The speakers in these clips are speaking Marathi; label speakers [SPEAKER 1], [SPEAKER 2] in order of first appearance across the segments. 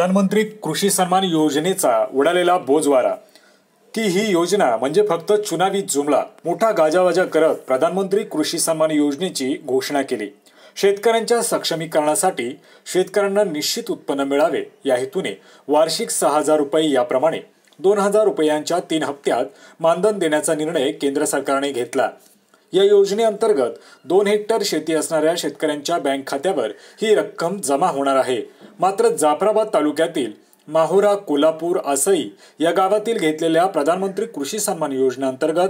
[SPEAKER 1] प्रधानमंत्री कृषी सन्मान योजनेचा उडालेला बोजवारा. की ही योजना म्हणजे फक्त चुनावी जुमला मोठा गाजावाजा करत प्रधानमंत्री कृषी सन्मान योजनेची घोषणा केली. शेतकऱ्यांच्या सक्षमीकरणासाठी शेतकऱ्यांना निश्चित उत्पन्न मिळावे या हेतूने वार्षिक सहा हजार रुपये याप्रमाणे दोन हजार रुपयांच्या तीन हप्त्यात मानधन देण्याचा निर्णय केंद्र सरकारने घेतला. या योजनेअंतर्गत दोन हेक्टर शेती असणाऱ्या शेतकऱ्यांच्या बँक खात्यावर ही रक्कम जमा होणार आहे. मात्र जाफराबाद तालुक्यातील माहुरा कोल्हापूर आसई या गावातील घेतलेल्या प्रधानमंत्री कृषी सन्मान योजनेअंतर्गत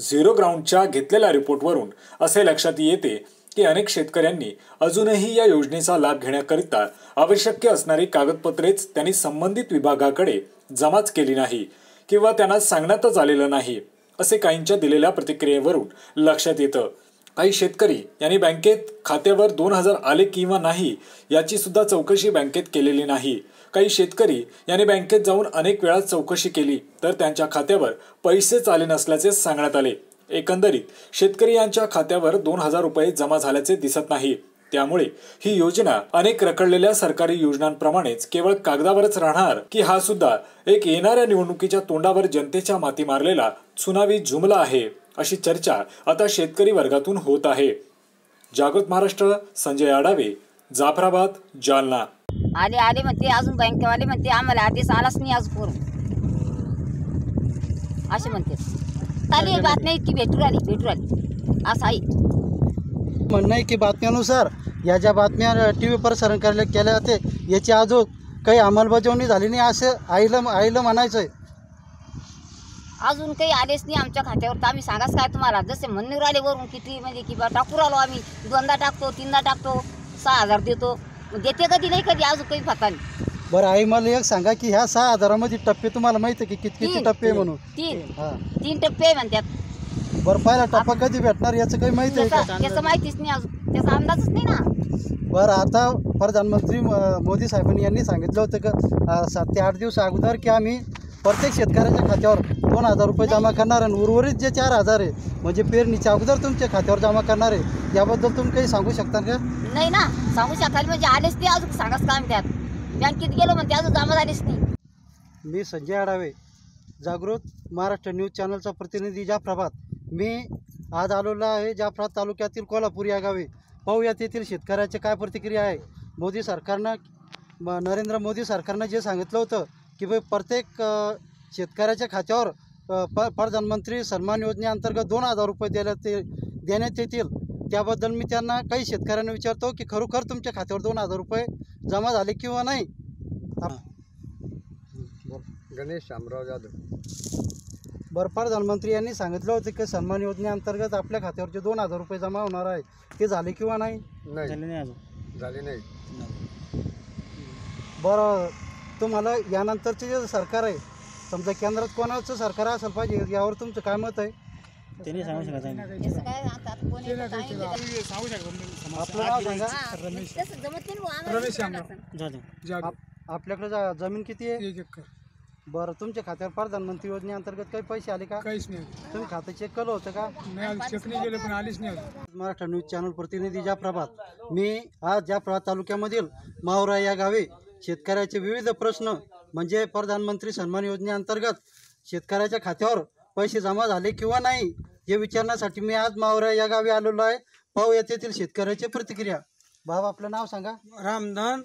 [SPEAKER 1] झिरो ग्राउंडच्या घेतलेल्या रिपोर्टवरून असे लक्षात येते की अनेक शेतकऱ्यांनी अजूनही या योजनेचा लाभ घेण्याकरिता आवश्यक असणारी कागदपत्रेच त्यांनी संबंधित विभागाकडे जमाच केली नाही किंवा त्यांना सांगण्यातच आलेलं नाही. असे काहींच्या दिलेल्या प्रतिक्रियेवरून लक्षात येतं. काही शेतकरी यांनी बँकेत खात्यावर दोन हजार आले किंवा नाही याची सुद्धा चौकशी बँकेत केलेली नाही. काही शेतकरी यांनी बँकेत जाऊन अनेक वेळा चौकशी केली तर त्यांच्या खात्यावर पैसेच आले नसल्याचे सांगण्यात आले. एकंदरीत शेतकरी यांच्या खात्यावर दोन हजार रुपये जमा झाल्याचे दिसत नाही. त्यामुळे ही योजना अनेक रखडलेल्या सरकारी योजनांप्रमाणेच केवळ कागदावरच राहणार की हा सुद्धा एक येणाऱ्या निवडणुकीच्या तोंडावर जनतेच्या माती मारलेला चुनावी जुमला आहे अशी चर्चा आता शेतकरी वर्गातून होत आहे. जागृत महाराष्ट्र संजय आडावे जाफराबाद जालना.
[SPEAKER 2] आले आले म्हणते अजून बँकेवाले म्हणते आम्हाला आदेश आलाच नाही आज पूर्ण असे म्हणते. चालेल बातम्या इतकी भेटू राहिली भेटू राहिली. असं आहे.
[SPEAKER 3] म्हणणं आहे की बातम्यानुसार या ज्या बातम्या टी व्ही प्रसारण केल्या केल्या जाते याची अजून काही अंमलबजावणी झाली नाही असं आईला आईला म्हणायचं आहे
[SPEAKER 2] अजून काही आलेच नाही आमच्या खात्यावर. तर आम्ही सांगाच काय तुम्हाला? जसे म्हणून राहिले वरून किती म्हणजे की बा टाकू राहिलो आम्ही. दोनदा टाकतो तीनदा टाकतो सहा हजार देतो. देते कधी नाही कधी अजून काही पत्ता नाही.
[SPEAKER 3] बरं आई मला एक सांगा की ह्या सहा हजारामध्ये टप्पे तुम्हाला माहिती आहे की किती किती
[SPEAKER 2] तीन.
[SPEAKER 3] टप्पे आहे म्हणून?
[SPEAKER 2] तीन.
[SPEAKER 3] हां.
[SPEAKER 2] तीन टप्पे आहे म्हणतात.
[SPEAKER 3] बरं पहिला टप्पा कधी भेटणार याचं काही माहिती आहे का?
[SPEAKER 2] त्याचा त्याचं माहितीच नाही अजून. त्याचा अंदाजच नाही ना.
[SPEAKER 3] बरं आता प्रधानमंत्री अं, मोदी साहेबांनी यांनी सांगितलं होतं का अं, सात ते आठ दिवस अगोदर की आम्ही प्रत्येक शेतकऱ्याच्या खात्यावर दोन हजार रुपये जमा करणार आणि उर्वरित जे चार हजार आहे म्हणजे पेरणीच्या अगोदर तुमच्या खात्यावर जमा करणार आहे याबद्दल तुम्ही काही सांगू शकता का?
[SPEAKER 2] नाही ना सांगू शकाल म्हणजे आलेच ते अजून सांगाच काम त्यात बँकेत गेलो म्हणते अजून जमा झालीच नाही.
[SPEAKER 3] मी संजय आडावे जागृत महाराष्ट्र न्यूज चॅनलचा प्रतिनिधी जाफराबाद. मी आज आलेलो आहे जाफराबाद तालुक्यातील कोल्हापूर या गावी. पाहूयात येथील शेतकऱ्याची काय प्रतिक्रिया आहे. मोदी सरकारनं म- नरेंद्र मोदी सरकारनं जे सांगितलं होतं की बा प्रत्येक अ, शेतकऱ्याच्या खात्यावर प प्रधानमंत्री सन्मान योजनेअंतर्गत दोन हजार रुपये देण्यात ये- देण्यात येतील. त्याबद्दल मी त्यांना काही शेतकऱ्यांना विचारतो की खरोखर तुमच्या खात्यावर दोन हजार रुपये जमा झाले किंवा नाही?
[SPEAKER 4] गणेश शामराव जाधव.
[SPEAKER 3] बरं प्रधानमंत्री यांनी सांगितलं होतं की सन्मान योजनेअंतर्गत आपल्या खात्यावर जे दोन हजार रुपये जमा होणार आहे ते झाले किंवा नाही?
[SPEAKER 4] नाही.
[SPEAKER 3] नाही अजून.
[SPEAKER 4] झाली नाही.
[SPEAKER 3] बरं तुम्हाला यानंतरचे जे सरकार आहे समजा केंद्रात कोणाचं सरकार असेल पाहिजे यावर तुमचं काय मत आहे?
[SPEAKER 5] त्यांनी सांगू शकत
[SPEAKER 2] काय आता कोणी
[SPEAKER 3] आपलं नाव सांगा
[SPEAKER 2] तसं जमत नाही बुवा, आम्हाला सांगायचं.
[SPEAKER 5] जाऊ
[SPEAKER 3] आप- आपल्याकडे जा- जमीन किती आहे?
[SPEAKER 6] एक एकर.
[SPEAKER 3] बरं तुमच्या खात्यावर प्रधानमंत्री योजनेअंतर्गत काही पैसे आले का?
[SPEAKER 6] काहीच नाही
[SPEAKER 3] तुम्ही खातं चेक केलं होतं का?
[SPEAKER 6] नाही आज चेक नाही गेले पण आलीच नाही.
[SPEAKER 3] महाराष्ट्र न्यूज चॅनल प्रतिनिधी जाफराबाद मी आज जाफराबाद तालुक्यामधील मावरा या गावी शेतकऱ्याचे विविध प्रश्न म्हणजे प्रधानमंत्री सन्मान योजनेअंतर्गत शेतकऱ्याच्या खात्यावर पैसे जमा झाले किंवा नाही हे विचारण्यासाठी मी आज मावरा या गावी आलेलो आहे. पाहू येथील शेतकऱ्याची प्रतिक्रिया. बाबा आपलं नाव सांगा.
[SPEAKER 7] रामधन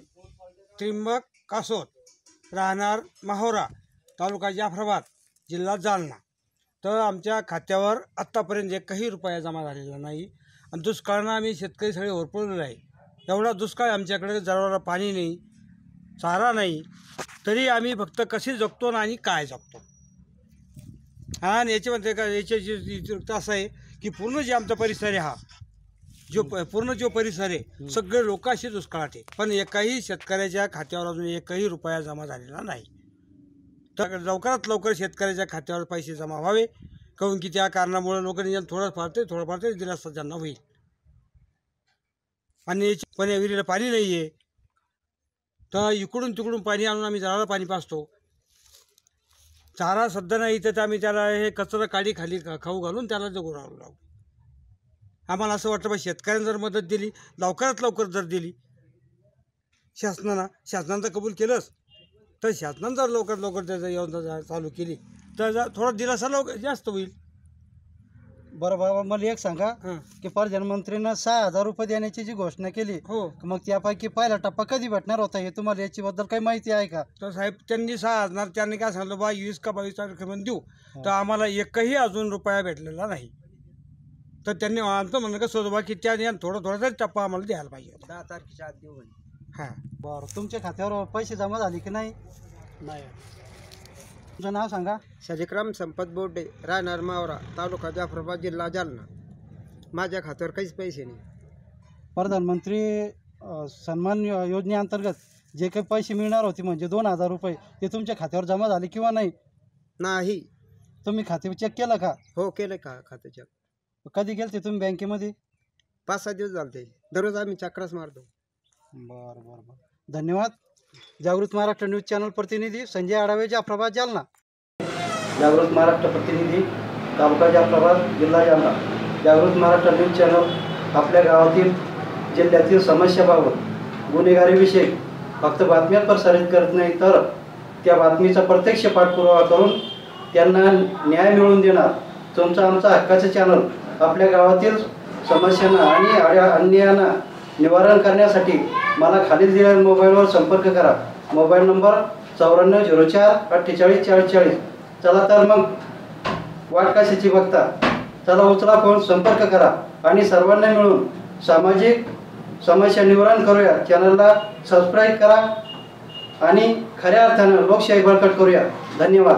[SPEAKER 7] त्रिंबक कासोद राहणार माहोरा तालुका जाफराबाद जिल्हा जालना. तर आमच्या खात्यावर आत्तापर्यंत एकही रुपया जमा झालेला नाही. आणि दुष्काळानं आम्ही शेतकरी सगळे ओरपळलेलो आहे. एवढा दुष्काळ आमच्याकडे जनावराला पाणी नाही चारा नाही तरी आम्ही फक्त कसे जगतो आणि काय जगतो. आणि याच्यामध्ये का याच्याची असं आहे की पूर्ण जे आमचा परिसर आहे हा जो पूर्ण जो परिसर आहे सगळे लोक असे दुष्काळात आहे. पण एकाही शेतकऱ्याच्या खात्यावर अजून एकही रुपया जमा झालेला नाही. तर लवकरात लवकर शेतकऱ्याच्या खात्यावर पैसे जमा व्हावे. काहून की त्या कारणामुळे लोक निदान थोडंफार ते थोडंफार तरी दिलासा त्यांना होईल. आणि पण विहिरीला पाणी नाही आहे तर इकडून तिकडून पाणी आणून आम्ही जनाला पाणी पाचतो चारा सध्या नाही तर आम्ही त्याला हे कचरा काडी खाली खाऊ घालून त्याला जगू राहिलो आम्हाला असं वाटतं बा शेतकऱ्यांना जर मदत दिली लवकरात लवकर जर दिली शासनानं शासनानं तर कबूल केलंच. तर शासनानं जर लवकर लवकर त्याचं योजना चालू केली तर थोडा दिलासा लवकर जास्त होईल.
[SPEAKER 3] बरं बाबा मला एक सांगा
[SPEAKER 7] हां.
[SPEAKER 3] की प्रधानमंत्रीनं सहा हजार रुपये देण्याची जी घोषणा केली
[SPEAKER 7] हो.
[SPEAKER 3] मग त्यापैकी पहिला टप्पा कधी भेटणार होता हे तुम्हाला याच्याबद्दल काही माहिती आहे का?
[SPEAKER 7] तर साहेब त्यांनी सहा हजार त्यांनी काय सांगितलं बा वीस का बावीस तारखेपर्यंत देऊ. तर आम्हाला एकही अजून रुपया भेटलेला नाही. तर त्यांनी आमचं म्हणणं कसं होतं बा की त्या थोडा थोडा तरी टप्पा आम्हाला द्यायला पाहिजे होता.
[SPEAKER 4] दहा तारखेच्या आत देऊ
[SPEAKER 7] हां.
[SPEAKER 3] बरं तुमच्या खात्यावर पैसे जमा झाले की नाही?
[SPEAKER 5] नाही.
[SPEAKER 3] तुमचं नाव सांगा.
[SPEAKER 4] सजिक्राम संपत बोर्डे राहणार मावरा तालुका जाफराबाद जिल्हा जालना. माझ्या खात्यावर काहीच पैसे नाही.
[SPEAKER 3] प्रधानमंत्री अ, सन्मान यो- योजनेअंतर्गत जे काही पैसे मिळणार होते म्हणजे दोन हजार रुपये ते तुमच्या खात्यावर जमा झाले किंवा नाही?
[SPEAKER 4] नाही.
[SPEAKER 3] तुम्ही खाते चेक केलं का?
[SPEAKER 4] हो केलं का खात्याच्या
[SPEAKER 3] कधी गेलते तुम्ही बँकेमध्ये?
[SPEAKER 4] पाच सहा दिवस झाले दररोज आम्ही चक्रास मारतो.
[SPEAKER 3] बरं बरं बरं. धन्यवाद. जागृत महाराष्ट्र न्यूज चॅनल प्रतिनिधी संजय आडावे जाफराबाद जालना. जागृत महाराष्ट्र प्रतिनिधी तालुका जाफराबाद जिल्हा जालना. जागृत महाराष्ट्र न्यूज चॅनल आपल्या गावातील जिल्ह्यातील समस्याबाबत गुन्हेगारीविषयी फक्त बातम्या प्रसारित करत नाही तर त्या बातमीचा प्रत्यक्ष पाठपुरावा करून त्यांना न्याय मिळवून देणार तुमचं आमचं हक्काचं चॅनल आपल्या गावातील समस्यांना आणि अन्यायांना निवारण करण्यासाठी मला खालील दिलेल्या मोबाईलवर संपर्क करा. मोबाईल नंबर चौऱ्याण्णव झिरो चार अठ्ठेचाळीस चाळीस चाळीस. चला तर मग वाट कशाची बघता चला उचला फोन संपर्क करा. आणि सर्वांना मिळून सामाजिक समस्या निवारण करूया. चॅनलला सबस्क्राईब करा. आणि खऱ्या अर्थानं लोकशाही बळकट करूया. धन्यवाद.